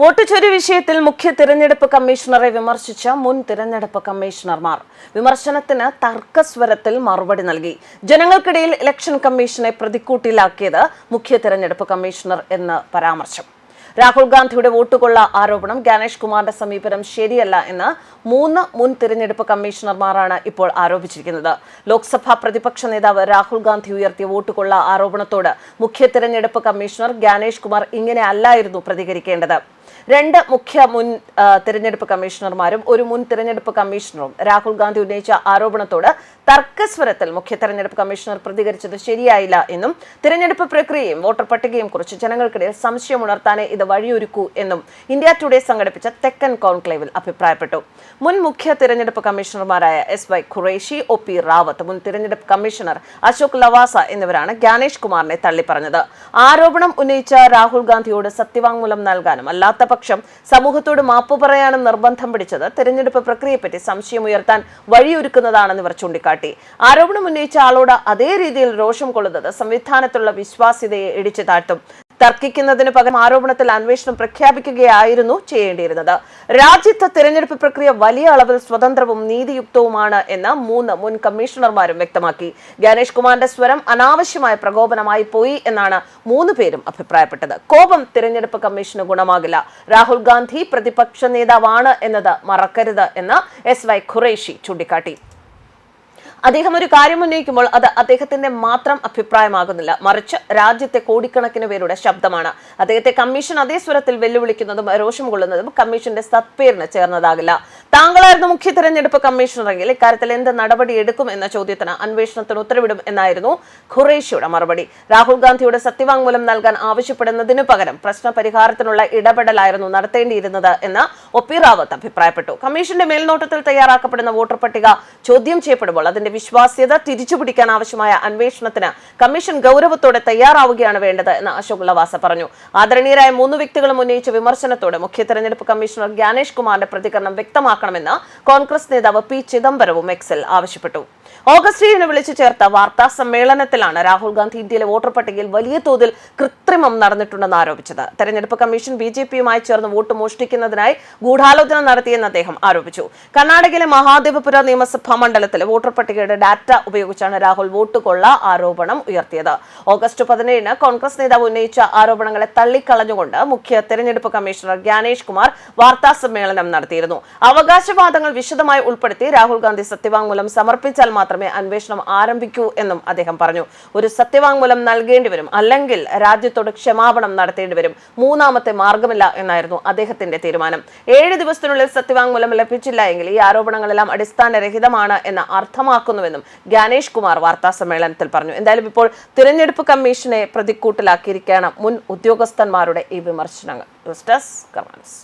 Vote ചോരി വിഷയത്തിൽ മുഖ്യ തിരഞ്ഞെടുപ്പ് കമ്മീഷണറെ വിമർശിച്ച മുൻ തിരഞ്ഞെടുപ്പ് കമ്മീഷണർമാർ. വിമർശനത്തിന് തർക്കസ്വരത്തിൽ മറുപടി നൽകി. ജനങ്ങൾക്കിടയിൽ ഇലക്ഷൻ കമ്മീഷനെ പ്രതിക്കൂട്ടിലാക്കിയത് മുഖ്യ തിരഞ്ഞെടുപ്പ് കമ്മീഷണർ എന്ന് പരാമർശം. രാഹുൽ ഗാന്ധിയുടെ വോട്ടുകൊള്ള ആരോപണം ഗാനേഷ് കുമാറിന്റെ സമീപനം ശരിയല്ല എന്ന് മൂന്ന് മുൻ തിരഞ്ഞെടുപ്പ് കമ്മീഷണർമാരാണ് ഇപ്പോൾ ആരോപിച്ചിരിക്കുന്നത്. ലോക്സഭാ പ്രതിപക്ഷ നേതാവ് രാഹുൽ ഗാന്ധി ഉയർത്തിയ വോട്ടുകൊള്ള ആരോപണത്തോട് മുഖ്യ തിരഞ്ഞെടുപ്പ് കമ്മീഷണർ ഗാനേഷ് കുമാർ ഇങ്ങനെ അല്ലായിരുന്നു പ്രതികരിക്കേണ്ടത്. രണ്ട് മുഖ്യ മുൻ തിരഞ്ഞെടുപ്പ് കമ്മീഷണർമാരും ഒരു മുൻ തിരഞ്ഞെടുപ്പ് കമ്മീഷണറും രാഹുൽ ഗാന്ധി ഉന്നയിച്ച ആരോപണത്തോട് തർക്കസ്വരത്തിൽ മുഖ്യ തെരഞ്ഞെടുപ്പ് കമ്മീഷണർ പ്രതികരിച്ചത് ശരിയായില്ല എന്നും തിരഞ്ഞെടുപ്പ് പ്രക്രിയയും വോട്ടർ പട്ടികയും കുറിച്ച് ജനങ്ങൾക്കിടയിൽ സംശയം ഉണർത്താനേ ഇത് വഴിയൊരുക്കൂ എന്നും ഇന്ത്യ ടുഡേ സംഘടിപ്പിച്ച തെക്കൻ കോൺക്ലേവിൽ അഭിപ്രായപ്പെട്ടു. മുൻ മുഖ്യ തിരഞ്ഞെടുപ്പ് കമ്മീഷണർമാരായ S Y Quraishi O P Rawat മുൻ തിരഞ്ഞെടുപ്പ് കമ്മീഷണർ അശോക് ലവാസ എന്നിവരാണ് ജ്ഞാനേഷ് കുമാറിനെ തള്ളിപ്പറഞ്ഞത്. ആരോപണം ഉന്നയിച്ച രാഹുൽ ഗാന്ധിയോട് സത്യവാങ്മൂലം നൽകാനും അല്ലാത്ത പക്ഷം സമൂഹത്തോട് മാപ്പ് പറയാനും നിർബന്ധം പിടിച്ചത് തെരഞ്ഞെടുപ്പ് പ്രക്രിയയെപ്പറ്റി സംശയമുയർത്താൻ വഴിയൊരുക്കുന്നതാണെന്ന് ഇവർ ചൂണ്ടിക്കാട്ടി. ആരോപണം ഉന്നയിച്ച ആളോട് അതേ രീതിയിൽ രോഷം കൊള്ളുന്നത് സംവിധാനത്തിലുള്ള വിശ്വാസ്യതയെ ഇടിച്ചു താഴ്ത്തും. തർക്കിക്കുന്നതിന് പകരം ആരോപണത്തിൽ അന്വേഷണം പ്രഖ്യാപിക്കുകയായിരുന്നു ചെയ്യേണ്ടിയിരുന്നത്. രാജ്യത്തെ തിരഞ്ഞെടുപ്പ് പ്രക്രിയ വലിയ അളവിൽ സ്വതന്ത്രവും നീതിയുക്തവുമാണ് എന്ന് മൂന്ന് മുൻ കമ്മീഷണർമാരും വ്യക്തമാക്കി. ഗണേഷ് കുമാറിന്റെ സ്വരം അനാവശ്യമായ പ്രകോപനമായി പോയി എന്നാണ് മൂന്ന് പേരും അഭിപ്രായപ്പെട്ടത്. കോപം തിരഞ്ഞെടുപ്പ് കമ്മീഷന് ഗുണമാകില്ല. രാഹുൽ ഗാന്ധി പ്രതിപക്ഷ നേതാവാണ് എന്നത് മറക്കരുത് എന്ന് എസ് വൈ ഖുറേഷി ചൂണ്ടിക്കാട്ടി. അദ്ദേഹം ഒരു കാര്യം ഉന്നയിക്കുമ്പോൾ അത് അദ്ദേഹത്തിന്റെ മാത്രം അഭിപ്രായമാകുന്നില്ല. മറിച്ച് രാജ്യത്തെ കോടിക്കണക്കിന് പേരുടെ ശബ്ദമാണ്. അദ്ദേഹത്തെ കമ്മീഷൻ അതേ സ്വരത്തിൽ വെല്ലുവിളിക്കുന്നതും രോഷം കൊള്ളുന്നതും കമ്മീഷന്റെ സത്പേരിന് ചേർന്നതാകില്ല. താങ്കളായിരുന്നു മുഖ്യ തെരഞ്ഞെടുപ്പ് കമ്മീഷണറെങ്കിൽ ഇക്കാര്യത്തിൽ എന്ത് നടപടി എടുക്കും എന്ന ചോദ്യത്തിന് അന്വേഷണത്തിന് ഉത്തരവിടും എന്നായിരുന്നു ഖുറേഷിയുടെ മറുപടി. രാഹുൽ ഗാന്ധിയുടെ സത്യവാങ്മൂലം നൽകാൻ ആവശ്യപ്പെടുന്നതിനു പകരം പ്രശ്ന പരിഹാരത്തിനുള്ള ഇടപെടലായിരുന്നു നടത്തേണ്ടിയിരുന്നത് എന്ന് ഒ പി റാവത്ത് അഭിപ്രായപ്പെട്ടു. കമ്മീഷന്റെ മേൽനോട്ടത്തിൽ തയ്യാറാക്കപ്പെടുന്ന വോട്ടർ പട്ടിക ചോദ്യം ചെയ്യപ്പെടുമ്പോൾ അതിന്റെ വിശ്വാസ്യത തിരിച്ചുപിടിക്കാൻ ആവശ്യമായ അന്വേഷണത്തിന് കമ്മീഷൻ ഗൗരവത്തോടെ തയ്യാറാവുകയാണ് വേണ്ടത് എന്ന് അശോക് ലവാസ പറഞ്ഞു. ആദരണീയരായ മൂന്ന് വ്യക്തികളും ഉന്നയിച്ച വിമർശനത്തോടെ മുഖ്യ തെരഞ്ഞെടുപ്പ് കമ്മീഷണർ ഗ്യാനേഷ് കുമാറിന്റെ പ്രതികരണം വ്യക്തമാക്കണമെന്ന് കോൺഗ്രസ് നേതാവ് പി ചിദംബരവും എക്സൽ ആവശ്യപ്പെട്ടു ഓഗസ്റ്റ് വിളിച്ചു ചേർത്ത വാർത്താ സമ്മേളനത്തിലാണ് രാഹുൽ ഗാന്ധി ഇന്ത്യയിലെ വോട്ടർ പട്ടികയിൽ വലിയ തോതിൽ കൃത്രിമം നടന്നിട്ടുണ്ടെന്ന് ആരോപിച്ചത്. തെരഞ്ഞെടുപ്പ് കമ്മീഷൻ ബി ജെ പിയുമായി ചേർന്ന് വോട്ട് മോഷ്ടിക്കുന്നതിനായി ഗൂഢാലോചന നടത്തിയെന്ന് അദ്ദേഹം ആരോപിച്ചു. കർണാടകയിലെ മഹാദേവപുര നിയമസഭാ മണ്ഡലത്തിലെ വോട്ടർ പട്ടികയുടെ ഡാറ്റ ഉപയോഗിച്ചാണ് രാഹുൽ വോട്ട് കൊള്ള ആരോപണം ഉയർത്തിയത്. ഓഗസ്റ്റ് പതിനേഴിന് കോൺഗ്രസ് നേതാവ് ഉന്നയിച്ച ആരോപണങ്ങളെ തള്ളിക്കളഞ്ഞുകൊണ്ട് മുഖ്യ തെരഞ്ഞെടുപ്പ് കമ്മീഷണർ ഗ്യാനേഷ് കുമാർ വാർത്താ സമ്മേളനം നടത്തിയിരുന്നു. അവകാശവാദങ്ങൾ വിശദമായി ഉൾപ്പെടുത്തി രാഹുൽ ഗാന്ധി സത്യവാങ്മൂലം സമർപ്പിച്ചാൽ മാത്രമേ അന്വേഷണം ആരംഭിക്കൂ എന്നും അദ്ദേഹം പറഞ്ഞു. ഒരു സത്യവാങ്മൂലം നൽകേണ്ടി വരും. അല്ലെങ്കിൽ രാജ്യത്തോട് ക്ഷമാപണം നടത്തേണ്ടി വരും. മൂന്നാമത്തെ മാർഗമില്ല എന്നായിരുന്നു അദ്ദേഹത്തിന്റെ തീരുമാനം. ഏഴ് ദിവസത്തിനുള്ളിൽ സത്യവാങ്മൂലം ലഭിച്ചില്ല എങ്കിൽ ഈ ആരോപണങ്ങളെല്ലാം അടിസ്ഥാനരഹിതമാണ് എന്ന് അർത്ഥമാക്കുന്നുവെന്നും ഗാനേഷ് കുമാർ വാർത്താ സമ്മേളനത്തിൽ പറഞ്ഞു. എന്തായാലും ഇപ്പോൾ തിരഞ്ഞെടുപ്പ് കമ്മീഷനെ പ്രതിക്കൂട്ടിലാക്കിയിരിക്കുകയാണ് മുൻ ഉദ്യോഗസ്ഥന്മാരുടെ ഈ വിമർശനങ്ങൾ. കർമാൻസ്